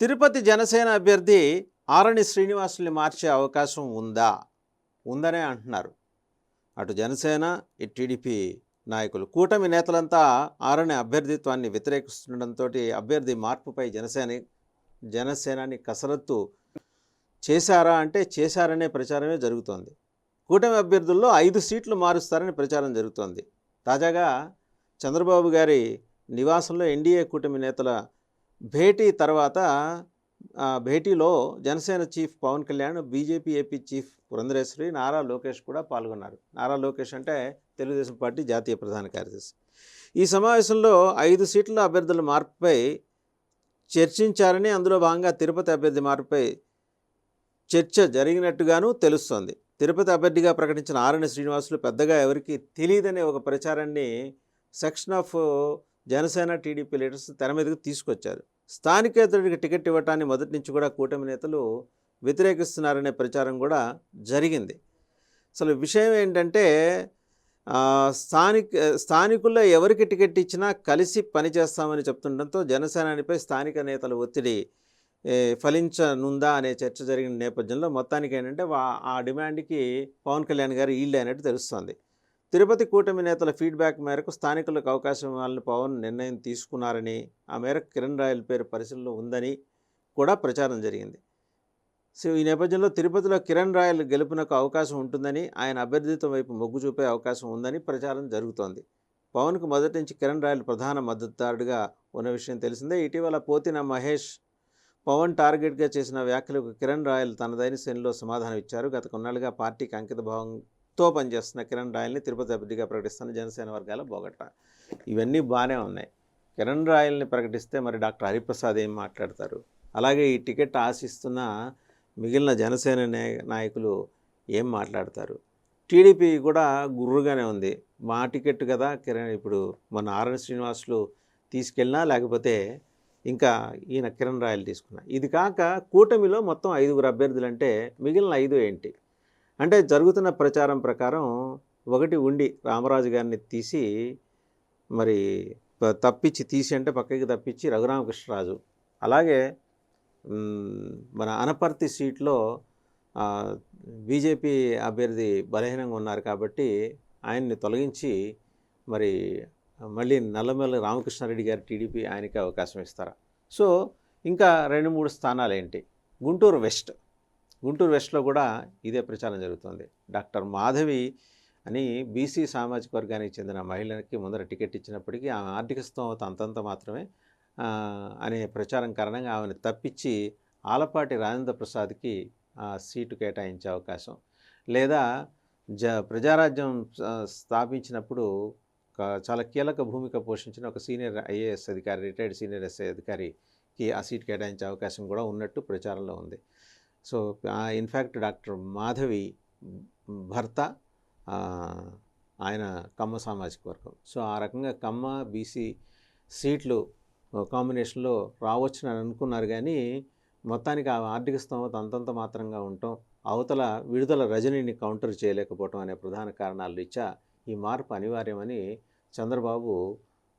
తిరుపతి జనసేన అభ్యర్థి ఆరణి శ్రీనివాసుల్ని మార్చే అవకాశం ఉందా? ఉందనే అంటున్నారు. అటు జనసేన ఇటు టీడీపీ నాయకులు. కూటమి నేతలంతా ఆరణి అభ్యర్థిత్వాన్ని వ్యతిరేకిస్తుండటంతో అభ్యర్థి మార్పుపై జనసేన జనసేనాని కసరత్తు చేశారా అంటే చేశారనే ప్రచారమే జరుగుతోంది. కూటమి అభ్యర్థుల్లో ఐదు సీట్లు మారుస్తారని ప్రచారం జరుగుతోంది. తాజాగా చంద్రబాబు గారి నివాసంలో ఎన్డీఏ కూటమి నేతల భేటీ తర్వాత భేటీలో Janasena chief Pawan Kalyan BJP AP chief Purandeswari Nara Lokesh కూడా పాల్గొన్నారు. నారా లోకేష్ అంటే తెలుగుదేశం పార్టీ జాతీయ ప్రధాన కార్యదర్శి. ఈ సమావేశంలో ఐదు సీట్ల అభ్యర్థుల మార్పుపై చర్చించారని అందులో భాగంగా తిరుపతి అభ్యర్థి మార్పుపై చర్చ జరిగినట్టుగాను తెలుస్తోంది. తిరుపతి అభ్యర్థిగా ప్రకటించిన ఆరణి శ్రీనివాసులు పెద్దగా ఎవరికి తెలియదనే ఒక ప్రచారాన్ని section of Janasena TDP leaders తెర మీదకు తీసుకొచ్చారు. స్థానికేతరుడికి టికెట్ ఇవ్వటాన్ని మొదటి నుంచి కూడా కూటమి నేతలు వ్యతిరేకిస్తున్నారనే ప్రచారం కూడా జరిగింది. అసలు విషయం ఏంటంటే స్థానిక స్థానికుల్లో ఎవరికి టికెట్ ఇచ్చినా కలిసి పనిచేస్తామని చెప్తుండటంతో జనసేనానిపై స్థానిక నేతల ఒత్తిడి ఫలించనుందా అనే చర్చ జరిగిన నేపథ్యంలో మొత్తానికి ఏంటంటే ఆ డిమాండ్కి పవన్ కళ్యాణ్ గారు ఈల్డ్ అయినట్టు తెలుస్తుంది. తిరుపతి కూటమి నేతల ఫీడ్బ్యాక్ మేరకు స్థానికులకు అవకాశం ఇవ్వాలని పవన్ నిర్ణయం తీసుకున్నారని ఆ మేరకు కిరణ్ రాయల్ పేరు పరిశీలనలో ఉందని కూడా ప్రచారం జరిగింది. సో ఈ నేపథ్యంలో తిరుపతిలో కిరణ్ రాయల్ గెలుపునకు అవకాశం ఉంటుందని ఆయన అభ్యర్థిత్వం వైపు మొగ్గు చూపే అవకాశం ఉందని ప్రచారం జరుగుతోంది. పవన్కు మొదటి నుంచి కిరణ్ రాయల్ ప్రధాన మద్దతుదారుడిగా ఉన్న విషయం తెలిసిందే. ఇటీవల పోతిన మహేష్ పవన్ టార్గెట్గా చేసిన వ్యాఖ్యలకు కిరణ్ రాయల్ తనదైన శ్రేణిలో సమాధానం ఇచ్చారు గత కొన్నాళ్ళుగా పార్టీకి అంకిత భావంతో పనిచేస్తున్న కిరణ్ రాయల్ని తిరుపతి అభివృద్ధిగా ప్రకటిస్తున్న జనసేన వర్గాల బోగట్ట ఇవన్నీ బాగానే ఉన్నాయి. కిరణ్ రాయల్ని ప్రకటిస్తే మరి డాక్టర్ హరిప్రసాద్ ఏం మాట్లాడతారు? అలాగే ఈ టికెట్ ఆశిస్తున్న మిగిలిన జనసేన నాయకులు ఏం మాట్లాడతారు? టీడీపీ కూడా గుర్రుగానే ఉంది. మా టికెట్ కదా కిరణ్ ఇప్పుడు మన ఆర్ఎన్ శ్రీనివాసులు తీసుకెళ్ళినా లేకపోతే ఇంకా ఈయన కిరణ్ రాయలు తీసుకున్నా. ఇది కాక కూటమిలో మొత్తం ఐదుగురు అభ్యర్థులు అంటే మిగిలిన ఐదు ఏంటి? అంటే జరుగుతున్న ప్రచారం ప్రకారం ఒకటి ఉండి రామరాజు గారిని తీసి మరి తప్పించి తీసి అంటే పక్కకి తప్పించి రఘురామకృష్ణరాజు. అలాగే మన అనపర్తి సీట్లో బీజేపీ అభ్యర్థి బలహీనంగా ఉన్నారు కాబట్టి ఆయన్ని తొలగించి మరి మళ్ళీ నల్లమల్లి రామకృష్ణారెడ్డి గారి టీడీపీ ఆయనకి అవకాశం ఇస్తారా? సో ఇంకా రెండు మూడు స్థానాలు ఏంటి గుంటూరు వెస్ట్. గుంటూరు వెస్ట్లో కూడా ఇదే ప్రచారం జరుగుతుంది. డాక్టర్ మాధవి అని బీసీ సామాజిక వర్గానికి చెందిన మహిళకి ముందర టికెట్ ఇచ్చినప్పటికీ ఆమె ఆర్థిక స్తోమత అంతంత మాత్రమే అనే ప్రచారం కారణంగా ఆమెను తప్పించి ఆలపాటి రాజేంద్ర ప్రసాద్కి ఆ సీటు కేటాయించే అవకాశం. లేదా జ ప్రజారాజ్యం స్థాపించినప్పుడు చాలా కీలక భూమిక పోషించిన ఒక సీనియర్ ఐఏఎస్ అధికారి రిటైర్డ్ సీనియర్ ఎస్ఐ అధికారికి ఆ సీట్ కేటాయించే అవకాశం కూడా ఉన్నట్టు ప్రచారంలో ఉంది. సో ఇన్ఫ్యాక్ట్ డాక్టర్ మాధవి భర్త ఆయన కమ్మ సామాజిక వర్గం. సో ఆ రకంగా కమ్మ బీసీ సీట్లు కాంబినేషన్లో రావచ్చునని అనుకున్నారు కానీ మొత్తానికి ఆ ఆర్థిక స్తోమత అంతంత మాత్రంగా ఉండటం అవతల విడుదల రజనీని కౌంటర్ చేయలేకపోవటం అనే ప్రధాన కారణాలు ఇచ్చా ఈ మార్పు అనివార్యమని చంద్రబాబు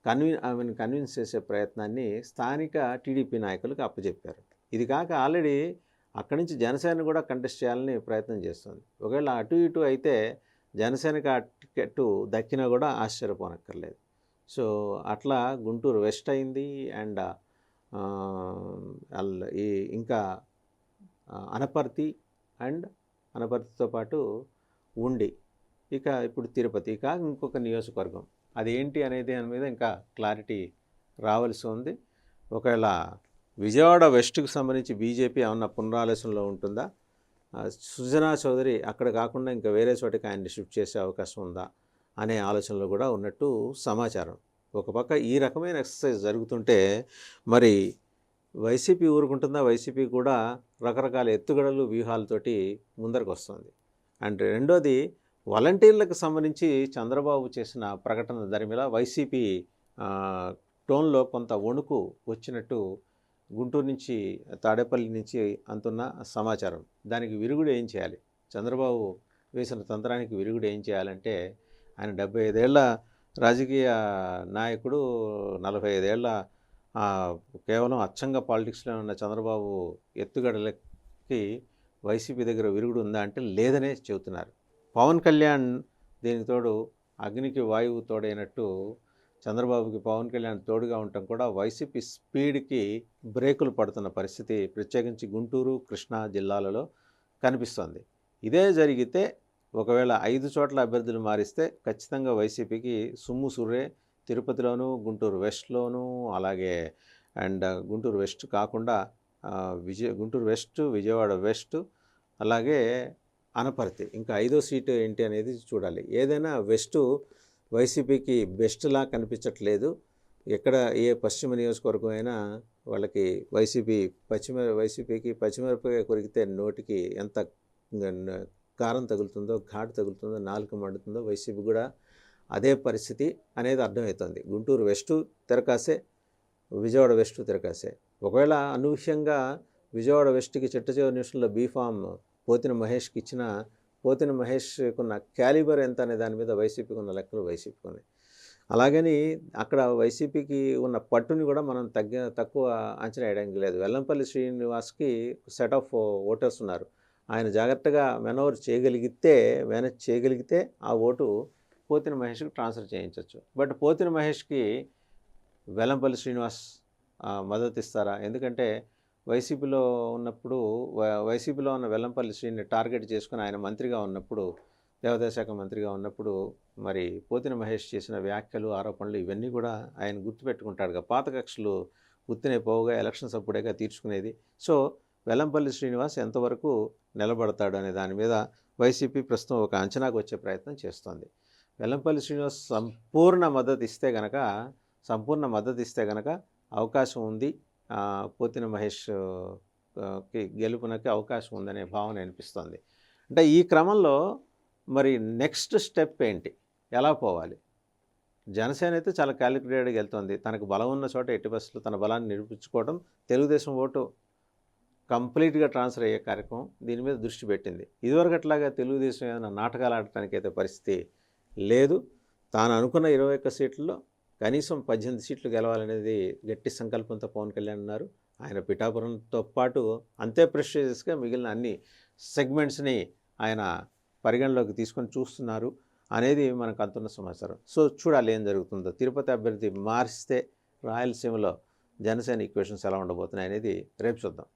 కన్విన్ ఆమెను కన్విన్స్ చేసే ప్రయత్నాన్ని స్థానిక టీడీపీ నాయకులకు అప్పచెప్పారు ఇది కాక ఆల్రెడీ అక్కడి నుంచి జనసేన కూడా కంటెస్ట్ చేయాలని ప్రయత్నం చేస్తుంది. ఒకవేళ అటు ఇటు అయితే జనసేనకి ఆ టికెట్ దక్కినా కూడా ఆశ్చర్యపోనక్కర్లేదు. సో అట్లా గుంటూరు వెస్ట్ అయింది అండ్ అల్- ఈ ఇంకా అనపర్తి అండ్ అనపర్తితో పాటు ఉండి ఇక ఇప్పుడు తిరుపతి ఇక ఇంకొక నియోజకవర్గం. అది ఏంటి అనేది దాని మీద ఇంకా క్లారిటీ రావాల్సి ఉంది. ఒకవేళ విజయవాడ వెస్ట్కి సంబంధించి బీజేపీ ఏమన్నా పునరాలోచనలో ఉంటుందా? సుజనా చౌదరి అక్కడ కాకుండా ఇంకా వేరే చోటికి ఆయన్ని షిఫ్ట్ చేసే అవకాశం ఉందా? అనే ఆలోచనలో కూడా ఉన్నట్టు సమాచారం. ఒక పక్క ఈ రకమైన ఎక్సర్సైజ్ జరుగుతుంటే మరి వైసీపీ ఊరుకుంటుందా? వైసీపీ కూడా రకరకాల ఎత్తుగడలు వ్యూహాలతోటి ముందరకు వస్తుంది అండ్ రెండోది వాలంటీర్లకు సంబంధించి చంద్రబాబు చేసిన ప్రకటన దరిమిలా వైసీపీ టోన్లో కొంత వణుకు వచ్చినట్టు గుంటూరు నుంచి తాడేపల్లి నుంచి అంతున్న సమాచారం. దానికి విరుగుడు ఏం చేయాలి? చంద్రబాబు వేసిన తంత్రానికి విరుగుడు ఏం చేయాలంటే ఆయన డెబ్బై ఐదేళ్ళ రాజకీయ నాయకుడు నలభై ఐదేళ్ళ కేవలం అచ్చంగా పాలిటిక్స్లో ఉన్న చంద్రబాబు ఎత్తుగడలకి వైసీపీ దగ్గర విరుగుడు ఉందా అంటే లేదనే చెబుతున్నారు. పవన్ కళ్యాణ్ దీనికి తోడు అగ్నికి వాయువు తోడైనట్టు చంద్రబాబుకి పవన్ కళ్యాణ్ తోడుగా ఉండటం కూడా వైసీపీ స్పీడ్కి బ్రేకులు పడుతున్న పరిస్థితి ప్రత్యేకించి గుంటూరు కృష్ణా జిల్లాలలో కనిపిస్తోంది. ఇదే జరిగితే ఒకవేళ ఐదు చోట్ల అభ్యర్థులు మారిస్తే ఖచ్చితంగా వైసీపీకి సుమ్ము సుర్రే తిరుపతిలోను గుంటూరు వెస్ట్లోను అలాగే అండ్ గుంటూరు వెస్ట్ కాకుండా విజయ గుంటూరు వెస్ట్ విజయవాడ వెస్ట్ అలాగే అనపర్తి. ఇంకా ఐదో సీటు ఏంటి అనేది చూడాలి. ఏదైనా వెస్ట్ వైసీపీకి బెస్ట్లా కనిపించట్లేదు. ఎక్కడ ఏ పశ్చిమ నియోజకవర్గం అయినా వాళ్ళకి వైసీపీ పశ్చిమ వైసీపీకి పశ్చిమరపకాయ కొరికితే నోటికి ఎంత కారం తగులుతుందో ఘాటు తగులుతుందో నాలుక మండుతుందో వైసీపీ కూడా అదే పరిస్థితి అనేది అర్థమవుతుంది. గుంటూరు వెస్టు తెరకాసే విజయవాడ వెస్ట్ తిరకాసే. ఒకవేళ అనూహ్యంగా విజయవాడ వెస్ట్కి చిట్ట చివరి నిమిషంలో బీఫామ్ పోతిన మహేష్కి ఇచ్చిన పోతిన మహేష్కున్న క్యాలిబర్ ఎంత అనే దాని మీద వైసీపీకి ఉన్న లెక్కలు వైసీపీకి ఉన్నాయి అలాగని అక్కడ వైసీపీకి ఉన్న పట్టుని కూడా మనం తగ్గ తక్కువ అంచనా వేయడానికి లేదు. వెల్లంపల్లి శ్రీనివాస్కి సెట్ ఆఫ్ ఓటర్స్ ఉన్నారు. ఆయన జాగ్రత్తగా మెనోవర్ చేయగలిగితే మేనేజ్ చేయగలిగితే ఆ ఓటు పోతిన మహేష్కి ట్రాన్స్ఫర్ చేయించవచ్చు బట్ పోతిన మహేష్కి వెల్లంపల్లి శ్రీనివాస్ మద్దతు ఇస్తారా? ఎందుకంటే వైసీపీలో ఉన్నప్పుడు వై- వైసీపీలో ఉన్న వెల్లంపల్లి శ్రీని టార్గెట్ చేసుకుని ఆయన మంత్రిగా ఉన్నప్పుడు దేవాదాయ శాఖ మంత్రిగా ఉన్నప్పుడు మరి పోతిన మహేష్ చేసిన వ్యాఖ్యలు ఆరోపణలు ఇవన్నీ కూడా ఆయన గుర్తుపెట్టుకుంటాడుగా. పాత కక్షలు గుర్తునే పోవుగా ఎలక్షన్స్ అప్పుడేగా తీర్చుకునేది. సో వెల్లంపల్లి శ్రీనివాస్ ఎంతవరకు నిలబడతాడు అనే దాని మీద వైసీపీ ప్రస్తుతం ఒక అంచనాకు వచ్చే ప్రయత్నం చేస్తోంది. వెల్లంపల్లి శ్రీనివాస్ సంపూర్ణ మద్దతు ఇస్తే గనక సంపూర్ణ మద్దతు ఇస్తే గనక అవకాశం ఉంది. పోతిన మహేష్కి గెలుపునకి అవకాశం ఉందనే భావన అనిపిస్తుంది. అంటే ఈ క్రమంలో మరి నెక్స్ట్ స్టెప్ ఏంటి? ఎలా పోవాలి? జనసేన అయితే చాలా క్యాలిక్యులేటెడ్గా వెళ్తుంది. తనకు బలం ఉన్న చోట ఎట్టి బస్సులు తన బలాన్ని నిరూపించుకోవడం తెలుగుదేశం ఓటు కంప్లీట్గా ట్రాన్స్ఫర్ అయ్యే కార్యక్రమం దీని మీద దృష్టి పెట్టింది. ఇదివరకు అట్లాగా తెలుగుదేశం ఏదైనా నాటకాలు ఆడటానికి అయితే పరిస్థితి లేదు. తాను అనుకున్న ఇరవై ఒక్క సీట్లలో కనీసం పద్దెనిమిది సీట్లు గెలవాలనేది గట్టి సంకల్పంతో పవన్ కళ్యాణ్ ఉన్నారు ఆయన పిఠాపురంతో పాటు అంతే ప్రెషియస్గా మిగిలిన అన్ని సెగ్మెంట్స్ని ఆయన పరిగణలోకి తీసుకొని చూస్తున్నారు అనేది మనకు అంతున్న సమాచారం. సో చూడాలి ఏం జరుగుతుందో. తిరుపతి అభ్యర్థి మారిస్తే రాయలసీమలో జనసేన ఈక్వేషన్స్ ఎలా ఉండబోతున్నాయి అనేది రేపు చూద్దాం.